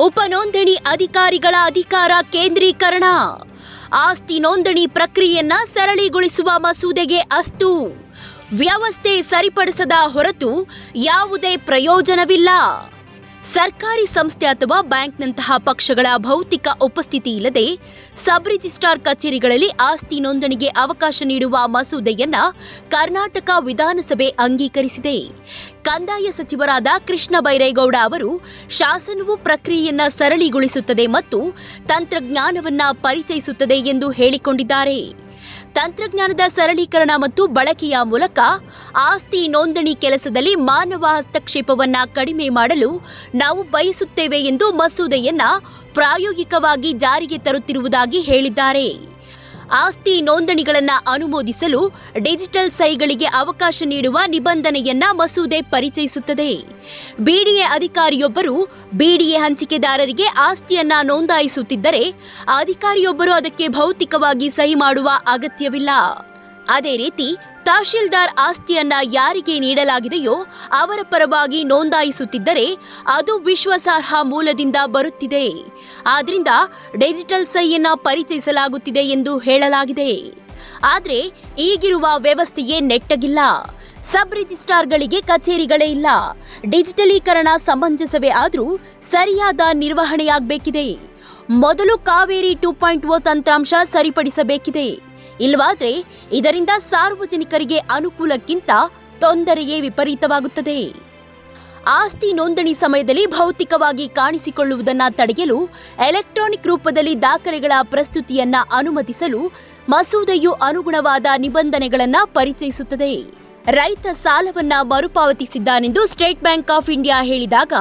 ಉಪನೋಂದಣಿ ಅಧಿಕಾರಿಗಳ ಅಧಿಕಾರ ಕೇಂದ್ರೀಕರಣ. ಆಸ್ತಿ ನೋಂದಣಿ ಪ್ರಕ್ರಿಯೆಯನ್ನ ಸರಳೀಗೊಳಿಸುವ ಮಸೂದೆಗೆ ಅಸ್ತು. ವ್ಯವಸ್ಥೆ ಸರಿಪಡಿಸದ ಹೊರತು ಯಾವುದೇ ಪ್ರಯೋಜನವಿಲ್ಲ. ಸರ್ಕಾರಿ ಸಂಸ್ಥೆ ಅಥವಾ ಬ್ಯಾಂಕ್ನಂತಹ ಪಕ್ಷಗಳ ಭೌತಿಕ ಉಪಸ್ಥಿತಿ ಇಲ್ಲದೆ ಸಬ್ ರಿಜಿಸ್ಟ್ರಾರ್ ಕಚೇರಿಗಳಲ್ಲಿ ಆಸ್ತಿ ನೋಂದಣಿಗೆ ಅವಕಾಶ ನೀಡುವ ಮಸೂದೆಯನ್ನ ಕರ್ನಾಟಕ ವಿಧಾನಸಭೆ ಅಂಗೀಕರಿಸಿದೆ. ಕಂದಾಯ ಸಚಿವರಾದ ಕೃಷ್ಣ ಬೈರೇಗೌಡ ಅವರು ಶಾಸನವು ಪ್ರಕ್ರಿಯೆಯನ್ನ ಸರಳಿಗೊಳಿಸುತ್ತದೆ ಮತ್ತು ತಂತ್ರಜ್ಞಾನವನ್ನ ಪರಿಚಯಿಸುತ್ತದೆ ಎಂದು ಹೇಳಿಕೊಂಡಿದ್ದಾರೆ. ತಂತ್ರಜ್ಞಾನದ ಸರಳೀಕರಣ ಮತ್ತು ಬಳಕೆಯ ಮೂಲಕ ಆಸ್ತಿ ನೋಂದಣಿ ಕೆಲಸದಲ್ಲಿ ಮಾನವ ಹಸ್ತಕ್ಷೇಪವನ್ನು ಕಡಿಮೆ ಮಾಡಲು ನಾವು ಬಯಸುತ್ತೇವೆ ಎಂದು ಮಸೂದೆಯನ್ನ ಪ್ರಾಯೋಗಿಕವಾಗಿ ಜಾರಿಗೆ ತರುತ್ತಿರುವುದಾಗಿ ಹೇಳಿದ್ದಾರೆ. ಆಸ್ತಿ ನೋಂದಣಿಗಳನ್ನು ಅನುಮೋದಿಸಲು ಡಿಜಿಟಲ್ ಸಹಿಗಳಿಗೆ ಅವಕಾಶ ನೀಡುವ ನಿಬಂಧನೆಯನ್ನ ಮಸೂದೆ ಪರಿಚಯಿಸುತ್ತದೆ. ಬಿಡಿಎ ಅಧಿಕಾರಿಯೊಬ್ಬರು ಬಿಡಿಎ ಹಂಚಿಕೆದಾರರಿಗೆ ಆಸ್ತಿಯನ್ನ ನೋಂದಾಯಿಸುತ್ತಿದ್ದರೆ ಅಧಿಕಾರಿಯೊಬ್ಬರು ಅದಕ್ಕೆ ಭೌತಿಕವಾಗಿ ಸಹಿ ಮಾಡುವ ಅಗತ್ಯವಿಲ್ಲ. ಅದೇ ರೀತಿ ತಹಶೀಲ್ದಾರ್ ಆಸ್ತಿಯನ್ನ ಯಾರಿಗೆ ನೀಡಲಾಗಿದೆಯೋ ಅವರ ಪರವಾಗಿ ನೋಂದಾಯಿಸುತ್ತಿದ್ದರೆ ಅದು ವಿಶ್ವಾಸಾರ್ಹ ಮೂಲದಿಂದ ಬರುತ್ತಿದೆ. ಆದ್ರಿಂದ ಡಿಜಿಟಲ್ ಸಹಿಯನ್ನ ಪರಿಚಯಿಸಲಾಗುತ್ತಿದೆ ಎಂದು ಹೇಳಲಾಗಿದೆ. ಆದರೆ ಈಗಿರುವ ವ್ಯವಸ್ಥೆಯೇ ನೆಟ್ಟಗಿಲ್ಲ. ಸಬ್ ರಿಜಿಸ್ಟ್ರಾರ್ಗಳಿಗೆ ಕಚೇರಿಗಳೇ ಇಲ್ಲ. ಡಿಜಿಟಲೀಕರಣ ಸಮಂಜಸವೇ ಆದರೂ ಸರಿಯಾದ ನಿರ್ವಹಣೆಯಾಗಬೇಕಿದೆ. ಮೊದಲು ಕಾವೇರಿ ಟೂ ಪಾಯಿಂಟ್ ಓ ತಂತ್ರಾಂಶ ಸರಿಪಡಿಸಬೇಕಿದೆ. ಇಲ್ಲವಾದ್ರೆ ಇದರಿಂದ ಸಾರ್ವಜನಿಕರಿಗೆ ಅನುಕೂಲಕ್ಕಿಂತ ತೊಂದರೆಯೇ ವಿಪರೀತವಾಗುತ್ತದೆ. ಆಸ್ತಿ ನೋಂದಣಿ ಸಮಯದಲ್ಲಿ ಭೌತಿಕವಾಗಿ ಕಾಣಿಸಿಕೊಳ್ಳುವುದನ್ನು ತಡೆಯಲು ಎಲೆಕ್ಟ್ರಾನಿಕ್ ರೂಪದಲ್ಲಿ ದಾಖಲೆಗಳ ಪ್ರಸ್ತುತಿಯನ್ನ ಅನುಮತಿಸಲು ಮಸೂದೆಯು ಅನುಗುಣವಾದ ನಿಬಂಧನೆಗಳನ್ನು ಪರಿಚಯಿಸುತ್ತದೆ. ರೈತ ಸಾಲವನ್ನ ಮರುಪಾವತಿಸಿದ್ದಾನೆಂದು ಸ್ಟೇಟ್ ಬ್ಯಾಂಕ್ ಆಫ್ ಇಂಡಿಯಾ ಹೇಳಿದಾಗ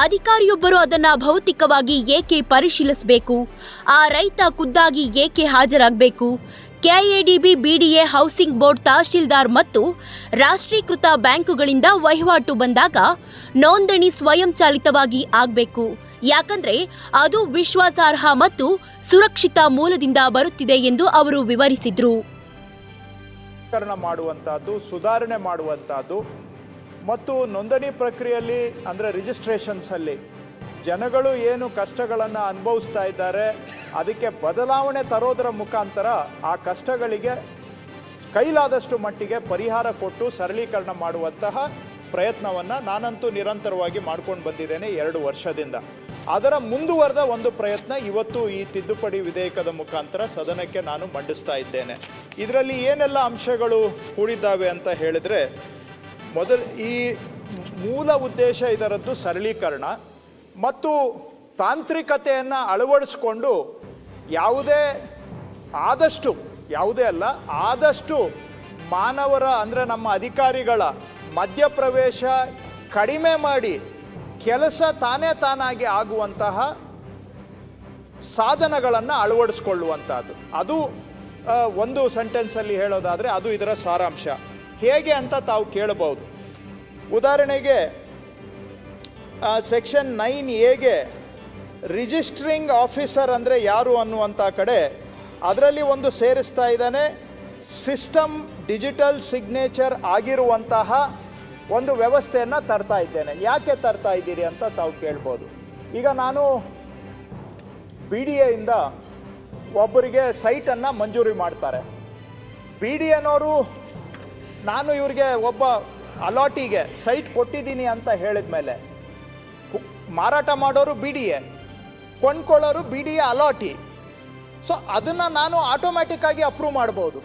ಅಧಿಕಾರಿಯೊಬ್ಬರು ಅದನ್ನ ಭೌತಿಕವಾಗಿ ಏಕೆ ಪರಿಶೀಲಿಸಬೇಕು? ಆ ರೈತ ಖುದ್ದಾಗಿ ಏಕೆ ಹಾಜರಾಗಬೇಕು? KADB BDA housing board tahsildar ಮತ್ತು ರಾಷ್ಟ್ರೀಕೃತ ಬ್ಯಾಂಕುಗಳಿಂದ ವಹಿವಾಟು ಬಂದಾಗ ನೋಂದಣಿ ಸ್ವಯಂಚಾಲಿತವಾಗಿ ಆಗಬೇಕು. ಯಾಕಂದ್ರೆ ಅದು ವಿಶ್ವಾಸಾರ್ಹ ಮತ್ತು ಸುರಕ್ಷಿತ ಮೂಲದಿಂದ ಬರುತ್ತಿದೆ ಎಂದು ಅವರು ವಿವರಿಸಿದ್ರು. ಮಾಡುವಂತಹದ್ದು, ಸುಧಾರಣೆ ಮಾಡುವಂಥದ್ದು ಮತ್ತು ನೋಂದಣಿ ಪ್ರಕ್ರಿಯೆಯಲ್ಲಿ, ಅಂದರೆ ರಿಜಿಸ್ಟ್ರೇಷನ್ಸಲ್ಲಿ ಜನಗಳು ಏನು ಕಷ್ಟಗಳನ್ನು ಅನುಭವಿಸ್ತಾ ಇದ್ದಾರೆ, ಅದಕ್ಕೆ ಬದಲಾವಣೆ ತರೋದರ ಮುಖಾಂತರ ಆ ಕಷ್ಟಗಳಿಗೆ ಕೈಲಾದಷ್ಟು ಮಟ್ಟಿಗೆ ಪರಿಹಾರ ಕೊಟ್ಟು ಸರಳೀಕರಣ ಮಾಡುವಂತಹ ಪ್ರಯತ್ನವನ್ನು ನಾನಂತೂ ನಿರಂತರವಾಗಿ ಮಾಡ್ಕೊಂಡು ಬಂದಿದ್ದೇನೆ ಎರಡು ವರ್ಷದಿಂದ. ಅದರ ಮುಂದುವರೆದ ಒಂದು ಪ್ರಯತ್ನ ಇವತ್ತು ಈ ತಿದ್ದುಪಡಿ ವಿಧೇಯಕದ ಮುಖಾಂತರ ಸದನಕ್ಕೆ ನಾನು ಮಂಡಿಸ್ತಾ ಇದ್ದೇನೆ. ಇದರಲ್ಲಿ ಏನೆಲ್ಲ ಅಂಶಗಳು ಕೂಡಿದ್ದಾವೆ ಅಂತ ಹೇಳಿದರೆ, ಮೊದಲು ಈ ಮೂಲ ಉದ್ದೇಶ ಇದರದ್ದು ಸರಳೀಕರಣ. ಮತ್ತು ತಾಂತ್ರಿಕತೆಯನ್ನು ಅಳವಡಿಸ್ಕೊಂಡು ಯಾವುದೇ ಆದಷ್ಟು, ಯಾವುದೇ ಅಲ್ಲ, ಆದಷ್ಟು ಮಾನವರ, ಅಂದರೆ ನಮ್ಮ ಅಧಿಕಾರಿಗಳ ಮಧ್ಯಪ್ರವೇಶ ಕಡಿಮೆ ಮಾಡಿ ಕೆಲಸ ತಾನೇ ತಾನಾಗಿ ಆಗುವಂತಹ ಸಾಧನಗಳನ್ನು ಅಳವಡಿಸ್ಕೊಳ್ಳುವಂಥದ್ದು ಅದು ಒಂದು ಸೆಂಟೆನ್ಸಲ್ಲಿ ಹೇಳೋದಾದರೆ ಅದು ಇದರ ಸಾರಾಂಶ. ಹೇಗೆ ಅಂತ ತಾವು ಕೇಳಬಹುದು. ಉದಾಹರಣೆಗೆ ಸೆಕ್ಷನ್ ನೈನ್ ಎಗೆ ರಿಜಿಸ್ಟ್ರಿಂಗ್ ಆಫೀಸರ್ ಅಂದರೆ ಯಾರು ಅನ್ನುವಂಥ ಕಡೆ ಅದರಲ್ಲಿ ಒಂದು ಸೇರಿಸ್ತಾ ಇದ್ದಾನೆ. ಸಿಸ್ಟಮ್ ಡಿಜಿಟಲ್ ಸಿಗ್ನೇಚರ್ ಆಗಿರುವಂತಹ ಒಂದು ವ್ಯವಸ್ಥೆಯನ್ನು ತರ್ತಾ ಇದ್ದೇನೆ. ಯಾಕೆ ತರ್ತಾ ಇದ್ದೀರಿ ಅಂತ ತಾವು ಕೇಳ್ಬೋದು. ಈಗ ನಾನು ಬಿ ಡಿ ಎಯಿಂದ ಒಬ್ಬರಿಗೆ ಸೈಟನ್ನು ಮಂಜೂರಿ ಮಾಡ್ತಾರೆ. ಬಿ ಡಿ ಎನವರು ನಾನು ಇವರಿಗೆ ಒಬ್ಬ ಅಲಾಟಿಗೆ ಸೈಟ್ ಕೊಟ್ಟಿದ್ದೀನಿ ಅಂತ ಹೇಳಿದ ಮೇಲೆ ಮಾರಾಟ ಮಾಡೋರು B D A ಕೊಂಡ್ಕೊಳ್ಳೋರು B D A allottee. So ಅದನ್ನು ನಾನು ಆಟೋಮ್ಯಾಟಿಕ್ ಆಗಿ ಅಪ್ರೂವ್ ಮಾಡ್ಬೋದು.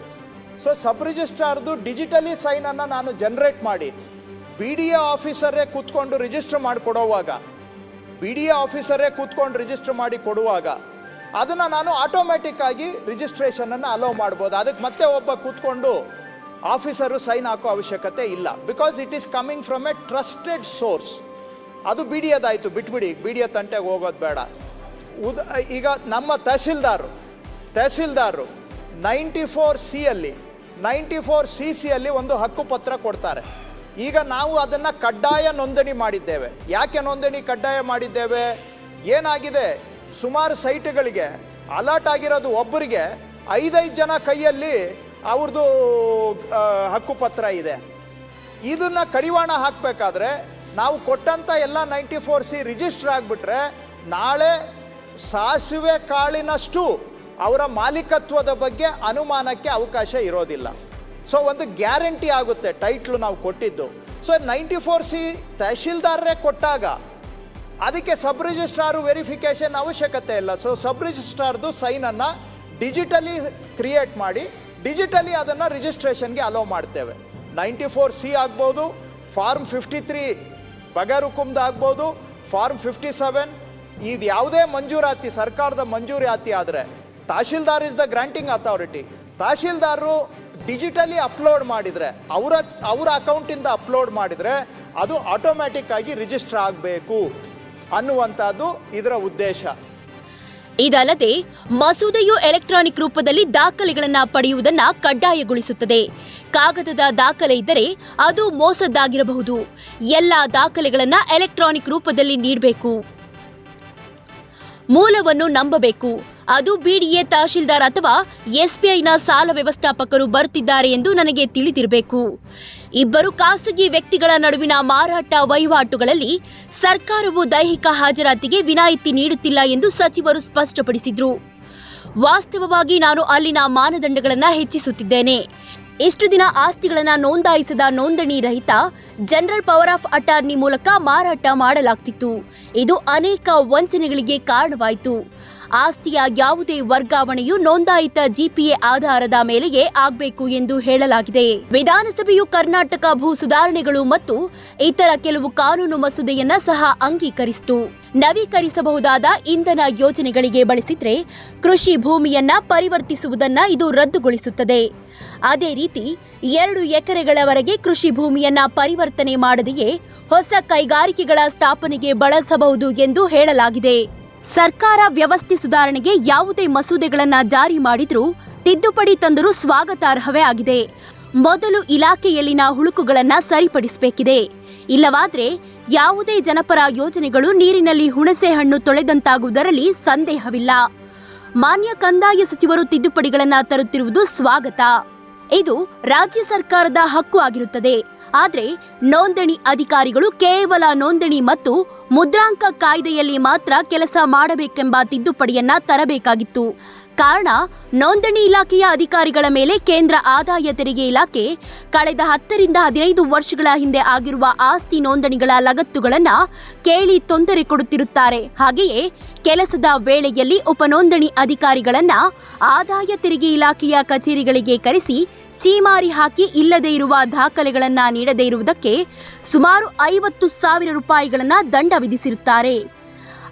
ಸೊ ಸಬ್ ರಿಜಿಸ್ಟ್ರಾರ್ದು ಡಿಜಿಟಲಿ ಸೈನನ್ನು ನಾನು ಜನ್ರೇಟ್ ಮಾಡಿ. ಬಿ ಡಿ ಎ ಆಫೀಸರೇ ಕೂತ್ಕೊಂಡು ರಿಜಿಸ್ಟರ್ ಮಾಡಿ ಕೊಡುವಾಗ ಬಿ ಡಿ ಎ ಆಫೀಸರೇ ಕೂತ್ಕೊಂಡು ರಿಜಿಸ್ಟರ್ ಮಾಡಿ ಕೊಡುವಾಗ, ಅದನ್ನು ನಾನು ಆಟೋಮ್ಯಾಟಿಕ್ ಆಗಿ ರಿಜಿಸ್ಟ್ರೇಷನನ್ನು ಅಲೋ ಮಾಡ್ಬೋದು. ಅದಕ್ಕೆ ಮತ್ತೆ ಒಬ್ಬ ಕೂತ್ಕೊಂಡು ಆಫೀಸರು ಸೈನ್ ಹಾಕೋ ಅವಶ್ಯಕತೆ ಇಲ್ಲ. Because it is coming from a trusted source ಅದು ಬಿ ಬಿಟ್ಬಿಡಿ. ಬಿ ಡಿ ಎ ತಂಟೆಗೆ ಹೋಗೋದು ಬೇಡ. ಉದ, ಈಗ ನಮ್ಮ ತಹಸೀಲ್ದಾರು ತಹಸೀಲ್ದಾರರು ನೈಂಟಿ ಫೋರ್ ಸಿಯಲ್ಲಿ ನೈಂಟಿ ಫೋರ್ ಸಿ ಸಿಯಲ್ಲಿ ಒಂದು ಹಕ್ಕುಪತ್ರ ಕೊಡ್ತಾರೆ. ಈಗ ನಾವು ಅದನ್ನು ಕಡ್ಡಾಯ ನೋಂದಣಿ ಮಾಡಿದ್ದೇವೆ. ಯಾಕೆ ನೋಂದಣಿ ಕಡ್ಡಾಯ ಮಾಡಿದ್ದೇವೆ? ಏನಾಗಿದೆ? ಸುಮಾರು ಸೈಟ್ಗಳಿಗೆ ಅಲರ್ಟ್ ಆಗಿರೋದು ಒಬ್ಬರಿಗೆ ಐದೈದು ಜನ ಕೈಯಲ್ಲಿ ಅವ್ರದ್ದು ಹಕ್ಕು ಹಕ್ಕುಪತ್ರ ಇದೆ. ಇದನ್ನು ಕಡಿವಾಣ ಹಾಕಬೇಕಾದ್ರೆ ನಾವು ಕೊಟ್ಟಂತ ಎಲ್ಲ ನೈಂಟಿ ಫೋರ್ ಸಿ ರಿಜಿಸ್ಟರ್ ಆಗಿಬಿಟ್ರೆ ನಾಳೆ ಸಾಸಿವೆ ಕಾಳಿನಷ್ಟು ಅವರ ಮಾಲೀಕತ್ವದ ಬಗ್ಗೆ ಅನುಮಾನಕ್ಕೆ ಅವಕಾಶ ಇರೋದಿಲ್ಲ. ಸೊ ಒಂದು ಗ್ಯಾರಂಟಿ ಆಗುತ್ತೆ ಟೈಟ್ಲು ನಾವು ಕೊಟ್ಟಿದ್ದು. ಸೊ ನೈಂಟಿ ಫೋರ್ ಸಿ ತಹಶೀಲ್ದಾರರೇ ಕೊಟ್ಟಾಗ ಅದಕ್ಕೆ ಸಬ್ ರಿಜಿಸ್ಟ್ರಾರು ವೆರಿಫಿಕೇಶನ್ ಅವಶ್ಯಕತೆ ಇಲ್ಲ. ಸೊ ಸಬ್ ರಿಜಿಸ್ಟ್ರಾರ್ದು ಸೈನನ್ನು ಡಿಜಿಟಲಿ ಕ್ರಿಯೇಟ್ ಮಾಡಿ ಡಿಜಿಟಲಿ ಅದನ್ನು ರಿಜಿಸ್ಟ್ರೇಷನ್ಗೆ ಅಲೋ ಮಾಡ್ತೇವೆ. ನೈಂಟಿ ಫೋರ್ ಸಿ ಆಗ್ಬೋದು ಫಾರ್ಮ್ ಫಿಫ್ಟಿ ತ್ರೀ ಬಗರುಕುಮ್ದು ಆಗ್ಬೋದು. ಫಾರ್ಮ್ ಫಿಫ್ಟಿ ಸೆವೆನ್ ಇದು ಯಾವುದೇ ಮಂಜೂರಾತಿ, ಸರ್ಕಾರದ ಮಂಜೂರಾತಿ ಆದರೆ tahsildar is the granting authority. ತಹಶೀಲ್ದಾರರು digitally upload ಮಾಡಿದರೆ, ಅವರ ಅವರ ಅಕೌಂಟಿಂದ ಅಪ್ಲೋಡ್ ಮಾಡಿದರೆ ಅದು ಆಟೋಮ್ಯಾಟಿಕ್ ಆಗಿ ರಿಜಿಸ್ಟರ್ ಆಗಬೇಕು ಅನ್ನುವಂಥದ್ದು ಇದರ ಉದ್ದೇಶ. ಇದಲ್ಲದೆ ಮಸೂದೆಯು ಎಲೆಕ್ಟ್ರಾನಿಕ್ ರೂಪದಲ್ಲಿ ದಾಖಲೆಗಳನ್ನು ಪಡೆಯುವುದನ್ನು ಕಡ್ಡಾಯಗೊಳಿಸುತ್ತದೆ. ಕಾಗದದ ದಾಖಲೆ ಇದ್ದರೆ ಅದು ಮೋಸದ್ದಾಗಿರಬಹುದು. ಎಲ್ಲ ದಾಖಲೆಗಳನ್ನು ಎಲೆಕ್ಟ್ರಾನಿಕ್ ರೂಪದಲ್ಲಿ ನೀಡಬೇಕು. ಮೂಲವನ್ನು ನಂಬಬೇಕು. ಅದು ಬಿಡಿಎ ತಹಶೀಲ್ದಾರ್ ಅಥವಾ ಎಸ್ಬಿಐನ ಸಾಲ ವ್ಯವಸ್ಥಾಪಕರು ಬರುತ್ತಿದ್ದಾರೆ ಎಂದು ನನಗೆ ತಿಳಿದಿರಬೇಕು. ಇಬ್ಬರು ಖಾಸಗಿ ವ್ಯಕ್ತಿಗಳ ನಡುವಿನ ಮಾರಾಟ ವಹಿವಾಟುಗಳಲ್ಲಿ ಸರ್ಕಾರವು ದೈಹಿಕ ಹಾಜರಾತಿಗೆ ವಿನಾಯಿತಿ ನೀಡುತ್ತಿಲ್ಲ ಎಂದು ಸಚಿವರು ಸ್ಪಷ್ಟಪಡಿಸಿದ್ರು. ವಾಸ್ತವವಾಗಿ ನಾನು ಅಲ್ಲಿನ ಮಾನದಂಡಗಳನ್ನು ಹೆಚ್ಚಿಸುತ್ತಿದ್ದೇನೆ. ಇಷ್ಟು ದಿನ ಆಸ್ತಿಗಳನ್ನು ನೋಂದಾಯಿಸದ ನೋಂದಣಿ ರಹಿತ ಜನರಲ್ ಪವರ್ ಆಫ್ ಅಟಾರ್ನಿ ಮೂಲಕ ಮಾರಾಟ ಮಾಡಲಾಗ್ತಿತ್ತು. ಇದು ಅನೇಕ ವಂಚನೆಗಳಿಗೆ ಕಾರಣವಾಯಿತು. ಆಸ್ತಿಯ ಯಾವುದೇ ವರ್ಗಾವಣೆಯು ನೋಂದಾಯಿತ ಜಿಪಿಎ ಆಧಾರದ ಮೇಲೆಯೇ ಆಗಬೇಕು ಎಂದು ಹೇಳಲಾಗಿದೆ. ವಿಧಾನಸಭೆಯು ಕರ್ನಾಟಕ ಭೂ ಸುಧಾರಣೆಗಳು ಮತ್ತು ಇತರ ಕೆಲವು ಕಾನೂನು ಮಸೂದೆಯನ್ನ ಸಹ ಅಂಗೀಕರಿಸಿತು. ನವೀಕರಿಸಬಹುದಾದ ಇಂಧನ ಯೋಜನೆಗಳಿಗೆ ಬಳಸಿದ್ರೆ ಕೃಷಿ ಭೂಮಿಯನ್ನ ಪರಿವರ್ತಿಸುವುದನ್ನ ಇದು ರದ್ದುಗೊಳಿಸುತ್ತದೆ. ಅದೇ ರೀತಿ ಎರಡು ಎಕರೆಗಳವರೆಗೆ ಕೃಷಿ ಭೂಮಿಯನ್ನ ಪರಿವರ್ತನೆ ಮಾಡದೆಯೇ ಹೊಸ ಕೈಗಾರಿಕೆಗಳ ಸ್ಥಾಪನೆಗೆ ಬಳಸಬಹುದು ಎಂದು ಹೇಳಲಾಗಿದೆ. ಸರ್ಕಾರ ವ್ಯವಸ್ಥೆ ಸುಧಾರಣೆಗೆ ಯಾವುದೇ ಮಸೂದೆಗಳನ್ನು ಜಾರಿ ಮಾಡಿದ್ರೂ ತಿದ್ದುಪಡಿ ತಂದರೂ ಸ್ವಾಗತಾರ್ಹವೇ ಆಗಿದೆ. ಮೊದಲು ಇಲಾಖೆಯಲ್ಲಿನ ಹುಳುಕುಗಳನ್ನು ಸರಿಪಡಿಸಬೇಕಿದೆ. ಇಲ್ಲವಾದ್ರೆ ಯಾವುದೇ ಜನಪರ ಯೋಜನೆಗಳು ನೀರಿನಲ್ಲಿ ಹುಣಸೆ ಹಣ್ಣು ತೊಳೆದಂತಾಗುವುದರಲ್ಲಿ ಸಂದೇಹವಿಲ್ಲ. ಮಾನ್ಯ ಕಂದಾಯ ಸಚಿವರು ತಿದ್ದುಪಡಿಗಳನ್ನು ತರುತ್ತಿರುವುದು ಸ್ವಾಗತ. ಇದು ರಾಜ್ಯ ಸರ್ಕಾರದ ಹಕ್ಕು ಆಗಿರುತ್ತದೆ. ಆದರೆ ನೋಂದಣಿ ಅಧಿಕಾರಿಗಳು ಕೇವಲ ನೋಂದಣಿ ಮತ್ತು ಮುದ್ರಾಂಕ ಕಾಯ್ದೆಯಲ್ಲಿ ಮಾತ್ರ ಕೆಲಸ ಮಾಡಬೇಕೆಂಬ ತಿದ್ದುಪಡಿಯನ್ನ ತರಬೇಕಾಗಿತ್ತು. ಕಾರಣ, ನೋಂದಣಿ ಇಲಾಖೆಯ ಅಧಿಕಾರಿಗಳ ಮೇಲೆ ಕೇಂದ್ರ ಆದಾಯ ತೆರಿಗೆ ಇಲಾಖೆ ಕಳೆದ ಹತ್ತರಿಂದ ಹದಿನೈದು ವರ್ಷಗಳ ಹಿಂದೆ ಆಗಿರುವ ಆಸ್ತಿ ನೋಂದಣಿಗಳ ಲಗತ್ತುಗಳನ್ನು ಕೇಳಿ ತೊಂದರೆ ಕೊಡುತ್ತಿರುತ್ತಾರೆ. ಹಾಗೆಯೇ, ಕೆಲಸದ ವೇಳೆಯಲ್ಲಿ ಉಪನೋಂದಣಿ ಅಧಿಕಾರಿಗಳನ್ನು ಆದಾಯ ತೆರಿಗೆ ಇಲಾಖೆಯ ಕಚೇರಿಗಳಿಗೆ ಕರೆಸಿ ಚೀಮಾರಿ ಹಾಕಿ ಇಲ್ಲದೇ ಇರುವ ದಾಖಲೆಗಳನ್ನು ನೀಡದೇ ಇರುವುದಕ್ಕೆ ಸುಮಾರು ಐವತ್ತು ಸಾವಿರ ರೂಪಾಯಿಗಳನ್ನು ದಂಡ ವಿಧಿಸಿರುತ್ತಾರೆ.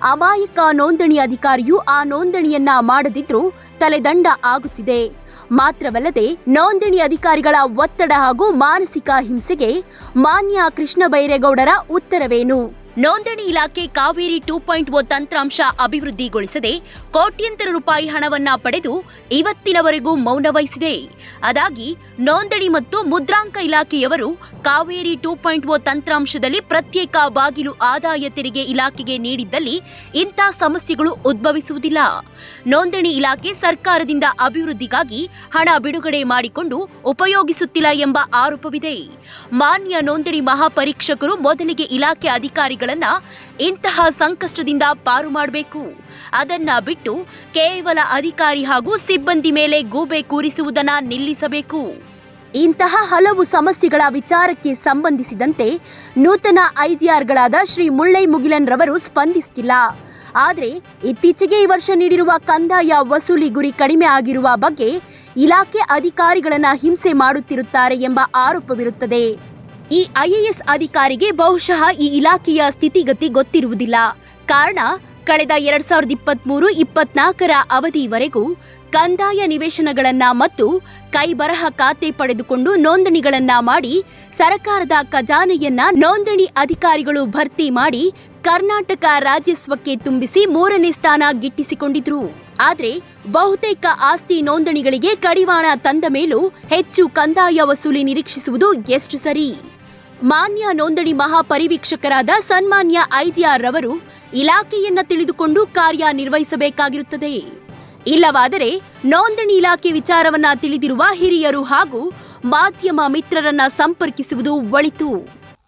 ಅಮಾಯಕ ನೋಂದಣಿ ಅಧಿಕಾರಿಯು ಆ ನೋಂದಣಿಯನ್ನ ಮಾಡದಿದ್ರೂ ತಲೆದಂಡ ಆಗುತ್ತಿದೆ. ಮಾತ್ರವಲ್ಲದೆ, ನೋಂದಣಿ ಅಧಿಕಾರಿಗಳ ಒತ್ತಡ ಹಾಗೂ ಮಾನಸಿಕ ಹಿಂಸೆಗೆ ಮಾನ್ಯ ಕೃಷ್ಣ ಬೈರೇಗೌಡರ ಉತ್ತರವೇನು? ನೋಂದಣಿ ಇಲಾಖೆ ಕಾವೇರಿ ಟೂ ಪಾಯಿಂಟ್ ಓ ತಂತ್ರಾಂಶ ಅಭಿವೃದ್ಧಿಗೊಳಿಸದೆ ಕೋಟ್ಯಂತರ ರೂಪಾಯಿ ಹಣವನ್ನ ಪಡೆದು ಇವತ್ತಿನವರೆಗೂ ಮೌನ ವಹಿಸಿದೆ. ಅದಾಗಿ ನೋಂದಣಿ ಮತ್ತು ಮುದ್ರಾಂಕ ಇಲಾಖೆಯವರು ಕಾವೇರಿ ಟೂ ಪಾಯಿಂಟ್ ಓ ತಂತ್ರಾಂಶದಲ್ಲಿ ಪ್ರತ್ಯೇಕ ಬಾಗಿಲು ಆದಾಯ ತೆರಿಗೆ ಇಲಾಖೆಗೆ ನೀಡಿದ್ದಲ್ಲಿ ಇಂಥ ಸಮಸ್ಯೆಗಳು ಉದ್ಭವಿಸುವುದಿಲ್ಲ. ನೋಂದಣಿ ಇಲಾಖೆ ಸರ್ಕಾರದಿಂದ ಅಭಿವೃದ್ಧಿಗಾಗಿ ಹಣ ಬಿಡುಗಡೆ ಮಾಡಿಕೊಂಡು ಉಪಯೋಗಿಸುತ್ತಿಲ್ಲ ಎಂಬ ಆರೋಪವಿದೆ. ಮಾನ್ಯ ನೋಂದಣಿ ಮಹಾಪರೀಕ್ಷಕರು ಮೊದಲಿಗೆ ಇಲಾಖೆ ಅಧಿಕಾರಿಗಳನ್ನ ಇಂತಹ ಸಂಕಷ್ಟದಿಂದ ಪಾರು ಮಾಡಬೇಕು. ಅದನ್ನ ಬಿಟ್ಟು ಕೇವಲ ಅಧಿಕಾರಿ ಹಾಗೂ ಸಿಬ್ಬಂದಿ ಮೇಲೆ ಗೂಬೆ ಕೂರಿಸುವುದನ್ನ ನಿಲ್ಲಿಸಬೇಕು. ಇಂತಹ ಹಲವು ಸಮಸ್ಯೆಗಳ ವಿಚಾರಕ್ಕೆ ಸಂಬಂಧಿಸಿದಂತೆ ನೂತನ ಐಜಿಆರ್ಗಳಾದ ಶ್ರೀ ಮುಳ್ಳೈ ಮುಗಿಲನ್ ರವರು ಸ್ಪಂದಿಸುತ್ತಿಲ್ಲ ಆದರೆ ಇತ್ತೀಚೆಗೆ ಈ ವರ್ಷ ನೀಡಿರುವ ಕಂದಾಯ ವಸೂಲಿ ಗುರಿ ಕಡಿಮೆ ಆಗಿರುವ ಬಗ್ಗೆ ಇಲಾಖೆ ಅಧಿಕಾರಿಗಳನ್ನ ಹಿಂಸೆ ಮಾಡುತ್ತಿರುತ್ತಾರೆ ಎಂಬ ಆರೋಪವಿರುತ್ತದೆ. ಈ ಐಎಎಸ್ ಅಧಿಕಾರಿಗೆ ಬಹುಶಃ ಈ ಇಲಾಖೆಯ ಸ್ಥಿತಿಗತಿ ಗೊತ್ತಿರುವುದಿಲ್ಲ. ಕಾರಣ, ಕಳೆದ ಎರಡ್ ಸಾವಿರದ ಇಪ್ಪತ್ಮೂರು, ಇಪ್ಪತ್ನಾಲ್ಕರ ಅವಧಿವರೆಗೂ ಕಂದಾಯ ನಿವೇಶನಗಳನ್ನು ಮತ್ತು ಕೈಬರಹ ಖಾತೆ ಪಡೆದುಕೊಂಡು ನೋಂದಣಿಗಳನ್ನು ಮಾಡಿ, ಸರ್ಕಾರದ ಖಜಾನೆಯನ್ನ ನೋಂದಣಿ ಅಧಿಕಾರಿಗಳು ಭರ್ತಿ ಮಾಡಿ ಕರ್ನಾಟಕ ರಾಜ್ಯಸ್ವಕ್ಕೆ ತುಂಬಿಸಿ ಮೂರನೇ ಸ್ಥಾನ ಗಿಟ್ಟಿಸಿಕೊಂಡಿದ್ರು. ಆದರೆ, ಬಹುತೇಕ ಆಸ್ತಿ ನೋಂದಣಿಗಳಿಗೆ ಕಡಿವಾಣ ತಂದ ಮೇಲೂ ಹೆಚ್ಚು ಕಂದಾಯ ವಸೂಲಿ ನಿರೀಕ್ಷಿಸುವುದು ಎಷ್ಟು ಸರಿ? ಮಾನ್ಯ ನೋಂದಣಿ ಮಹಾಪರಿವೀಕ್ಷಕರಾದ ಸನ್ಮಾನ್ಯ ಐಜಿಆರ್ ರವರು ಇಲಾಖೆಯನ್ನ ತಿಳಿದುಕೊಂಡು ಕಾರ್ಯನಿರ್ವಹಿಸಬೇಕಾಗಿರುತ್ತದೆ. ಇಲ್ಲವಾದರೆ ನೋಂದಣಿ ಇಲಾಖೆ ವಿಚಾರವನ್ನ ತಿಳಿದಿರುವ ಹಿರಿಯರು ಹಾಗೂ ಮಾಧ್ಯಮ ಮಿತ್ರರನ್ನ ಸಂಪರ್ಕಿಸುವುದು ಒಳಿತು.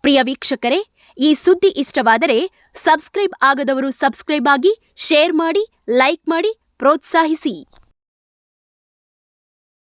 ಪ್ರಿಯ ವೀಕ್ಷಕರೇ, ಈ ಸುದ್ದಿ ಇಷ್ಟವಾದರೆ ಸಬ್ಸ್ಕ್ರೈಬ್ ಆಗದವರು ಸಬ್ಸ್ಕ್ರೈಬ್ ಆಗಿ, ಶೇರ್ ಮಾಡಿ, ಲೈಕ್ ಮಾಡಿ, ಪ್ರೋತ್ಸಾಹಿಸಿ.